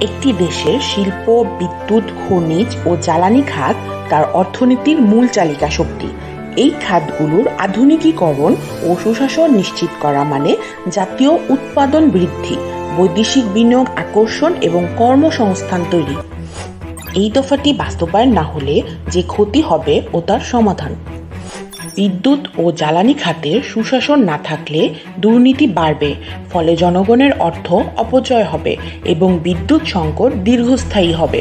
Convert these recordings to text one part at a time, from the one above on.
একটি দেশের শিল্প, বিদ্যুৎ, খনিজ ও জ্বালানি খাত তার অর্থনীতির মূল চালিকা শক্তি। এই খাতগুলোর আধুনিকীকরণ ও সুশাসন নিশ্চিত করা মানে জাতীয় উৎপাদন বৃদ্ধি, বৈদেশিক বিনিয়োগ আকর্ষণ এবং কর্মসংস্থান তৈরি। এই দফাটি বাস্তবায়ন না হলে যে ক্ষতি হবে ও তার সমাধান। বিদ্যুৎ ও জ্বালানি খাতে সুশাসন না থাকলে দুর্নীতি বাড়বে, ফলে জনগণের অর্থ অপচয় হবে এবং বিদ্যুৎ সংকট দীর্ঘস্থায়ী হবে।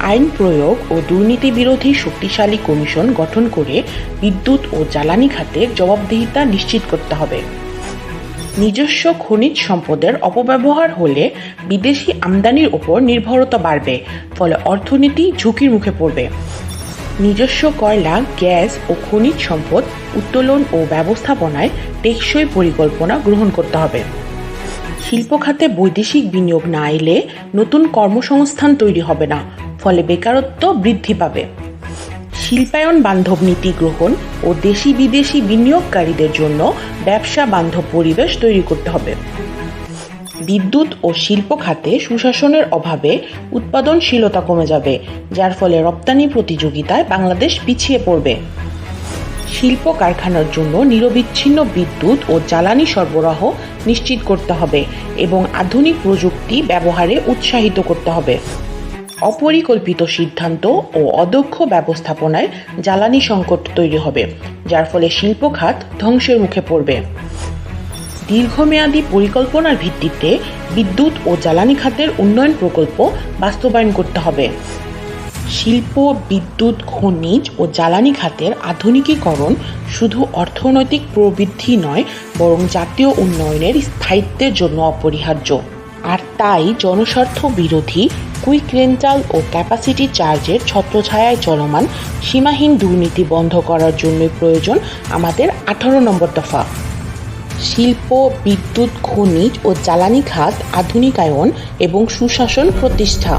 আইন প্রয়োগ ও দুর্নীতি বিরোধী শক্তিশালী কমিশন গঠন করে বিদ্যুৎ ও জ্বালানি খাতে জবাবদিহিতা নিশ্চিত করতে হবে। নিজস্ব খনিজ সম্পদের অপব্যবহার হলে বিদেশি আমদানির ওপর নির্ভরতা বাড়বে, ফলে অর্থনীতি ঝুঁকির মুখে পড়বে। নিজস্ব কয়লা, গ্যাস ও খনিজ সম্পদ উত্তোলন ও ব্যবস্থাপনায় টেকসই পরিকল্পনা গ্রহণ করতে হবে। শিল্প খাতে বৈদেশিক বিনিয়োগ না এলে নতুন কর্মসংস্থান তৈরি হবে না, ফলে বেকারত্ব বৃদ্ধি পাবে। শিল্পায়ন বান্ধব নীতি গ্রহণ ও দেশি বিদেশি বিনিয়োগকারীদের জন্য ব্যবসা বান্ধব পরিবেশ তৈরি করতে হবে। বিদ্যুৎ ও শিল্প খাতে সুশাসনের অভাবে উৎপাদনশীলতা কমে যাবে, যার ফলে রপ্তানি প্রতিযোগিতায় বাংলাদেশ পিছিয়ে পড়বে। শিল্প কারখানার জন্য নিরবিচ্ছিন্ন বিদ্যুৎ ও জ্বালানি সরবরাহ নিশ্চিত করতে হবে এবং আধুনিক প্রযুক্তি ব্যবহারে উৎসাহিত করতে হবে। অপরিকল্পিত সিদ্ধান্ত ও অদক্ষ ব্যবস্থাপনায় জ্বালানি সংকট তৈরি হবে, যার ফলে শিল্প খাত ধ্বংসের মুখে পড়বে। দীর্ঘমেয়াদী পরিকল্পনার ভিত্তিতে বিদ্যুৎ ও জ্বালানি খাতের উন্নয়ন প্রকল্প বাস্তবায়ন করতে হবে। শিল্প, বিদ্যুৎ, খনিজ ও জ্বালানি খাতের আধুনিকীকরণ শুধু অর্থনৈতিক প্রবৃদ্ধি নয়, বরং জাতীয় উন্নয়নের স্থায়িত্বের জন্য অপরিহার্য। আর তাই জনস্বার্থ বিরোধী, কুইক রেন্টাল ও ক্যাপাসিটি চার্জের ছত্রছায়ায় চলমান সীমাহীন দুর্নীতি বন্ধ করার জন্য প্রয়োজন আমাদের আঠারো নম্বর দফা। শিল্প বিদ্যুৎ খনিজ ও জ্বালানি খাত আধুনিকায়ন এবং সুশাসন প্রতিষ্ঠা।